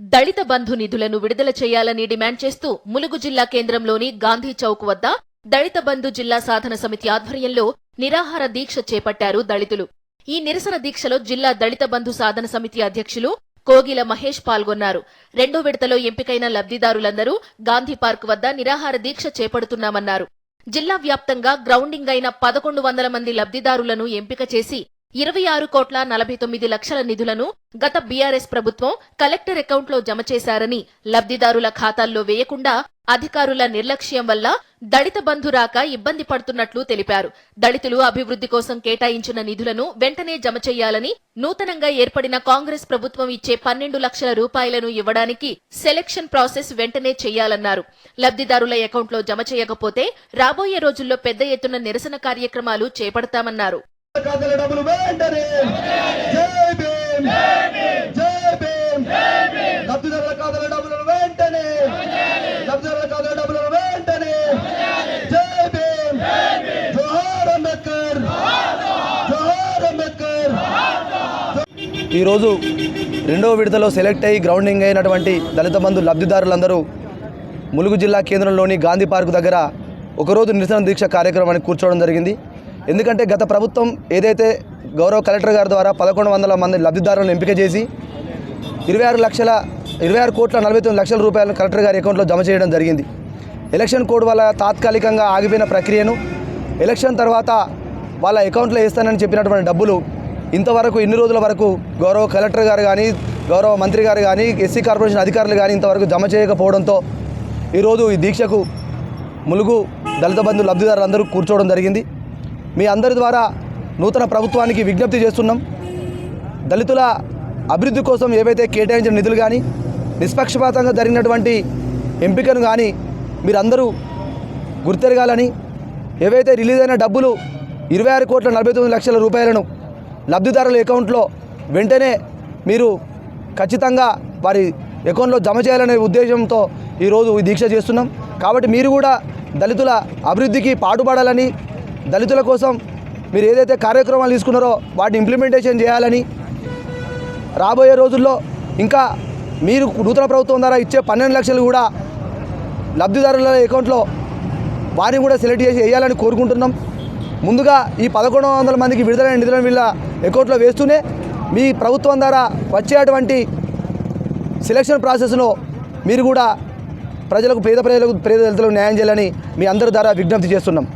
దళిత బంధు నిధులను విడుదల చేయాలని డిమాండ్ చేస్తూ ములుగు జిల్లా కేంద్రంలోని గాంధీ చౌక్ వద్ద దళిత బంధు జిల్లా సాధన సమితి ఆధ్వర్యంలో నిరాహార దీక్ష చేపట్టారు దళితులు. ఈ నిరసన దీక్షలో జిల్లా దళిత బంధు సాధన సమితి అధ్యక్షులు కోగిల మహేష్ పాల్గొన్నారు. రెండో విడతలో ఎంపికైన లబ్ధిదారులందరూ గాంధీ పార్క్ వద్ద నిరాహార దీక్ష చేపడుతున్నామన్నారు. జిల్లా వ్యాప్తంగా గ్రౌండింగ్ అయిన పదకొండు వందల మంది లబ్ధిదారులను ఎంపిక చేసి ఇరవై ఆరు కోట్ల నలభై తొమ్మిది లక్షల నిధులను గత బీఆర్ఎస్ ప్రభుత్వం కలెక్టర్ అకౌంట్లో జమ చేశారని లబ్ధిదారుల ఖాతాల్లో వేయకుండా అధికారుల నిర్లక్ష్యం వల్ల దళిత బంధు రాక ఇబ్బంది పడుతున్నట్లు తెలిపారు. దళితులు అభివృద్ధి కోసం కేటాయించిన నిధులను వెంటనే జమ చేయాలని నూతనంగా ఏర్పడిన కాంగ్రెస్ ప్రభుత్వం ఇచ్చే పన్నెండు లక్షల రూపాయలను ఇవ్వడానికి సెలక్షన్ ప్రాసెస్ వెంటనే చేయాలన్నారు. లబ్ధిదారుల అకౌంట్లో జమ చేయకపోతే రాబోయే రోజుల్లో పెద్ద ఎత్తున నిరసన కార్యక్రమాలు చేపడతామన్నారు. ఖాతాల డబ్బులు వెంటనే. జై భీమ్. జై భీమ్. లబ్ధిదారుల ఖాతాల డబ్బులను వెంటనే. లబ్ధిదారుల ఖాతాల డబ్బులను వెంటనే. జై భీమ్. జోహార్ అంబేద్కర్. జోహార్ అంబేద్కర్. ఈరోజు రెండవ విడతలో సెలెక్ట్ అయ్యి గ్రౌండింగ్ అయినటువంటి దళిత బంధు లబ్ధిదారులందరూ ములుగు జిల్లా కేంద్రంలోని గాంధీ పార్క్ దగ్గర ఒకరోజు నిరసన దీక్ష కార్యక్రమానికి కూర్చోవడం జరిగింది. ఎందుకంటే గత ప్రభుత్వం ఏదైతే గౌరవ కలెక్టర్ గారి ద్వారా పదకొండు వందల మంది లబ్ధిదారులను ఎంపిక చేసి ఇరవై ఆరు లక్షల ఇరవై ఆరు కోట్ల నలభై తొమ్మిది లక్షల రూపాయలను కలెక్టర్ గారి అకౌంట్లో జమ చేయడం జరిగింది. ఎలక్షన్ కోడ్ వల్ల తాత్కాలికంగా ఆగిపోయిన ప్రక్రియను ఎలక్షన్ తర్వాత వాళ్ళ అకౌంట్లో వేస్తానని చెప్పినటువంటి డబ్బులు ఇంతవరకు ఇన్ని రోజుల వరకు గౌరవ కలెక్టర్ గారు కానీ గౌరవ మంత్రి గారు కానీ ఎస్సీ కార్పొరేషన్ అధికారులు కానీ ఇంతవరకు జమ చేయకపోవడంతో ఈరోజు ఈ దీక్షకు ములుగు దళిత బంధు లబ్ధిదారులందరూ కూర్చోవడం జరిగింది. మీ అందరి ద్వారా నూతన ప్రభుత్వానికి విజ్ఞప్తి చేస్తున్నాం. దళితుల అభివృద్ధి కోసం ఏవైతే కేటాయించిన నిధులు కానీ నిష్పక్షపాతంగా జరిగినటువంటి ఎంపికను కానీ మీరందరూ గుర్తెరగాలని ఏవైతే రిలీజ్ అయిన డబ్బులు ఇరవై ఆరు కోట్ల నలభై తొమ్మిది లక్షల రూపాయలను లబ్ధిదారుల అకౌంట్లో వెంటనే మీరు ఖచ్చితంగా వారి అకౌంట్లో జమ చేయాలనే ఉద్దేశంతో ఈరోజు ఈ దీక్ష చేస్తున్నాం. కాబట్టి మీరు కూడా దళితుల అభివృద్ధికి పాటుపడాలని దళితుల కోసం మీరు ఏదైతే కార్యక్రమాలు తీసుకున్నారో వాటిని ఇంప్లిమెంటేషన్ చేయాలని రాబోయే రోజుల్లో ఇంకా మీరు నూతన ప్రభుత్వం ద్వారా ఇచ్చే పన్నెండు లక్షలు కూడా లబ్ధిదారుల అకౌంట్లో వారిని కూడా సెలెక్ట్ చేసి వేయాలని కోరుకుంటున్నాం. ముందుగా ఈ పదకొండు వందల మందికి విడుదలైన నిధులను వీళ్ళ అకౌంట్లో వేస్తూనే మీ ప్రభుత్వం ద్వారా వచ్చేటువంటి సెలక్షన్ ప్రాసెస్లో మీరు కూడా ప్రజలకు పేద ప్రజలకు పేద దళితులకు న్యాయం చేయాలని మీ అందరి ద్వారా విజ్ఞప్తి చేస్తున్నాం.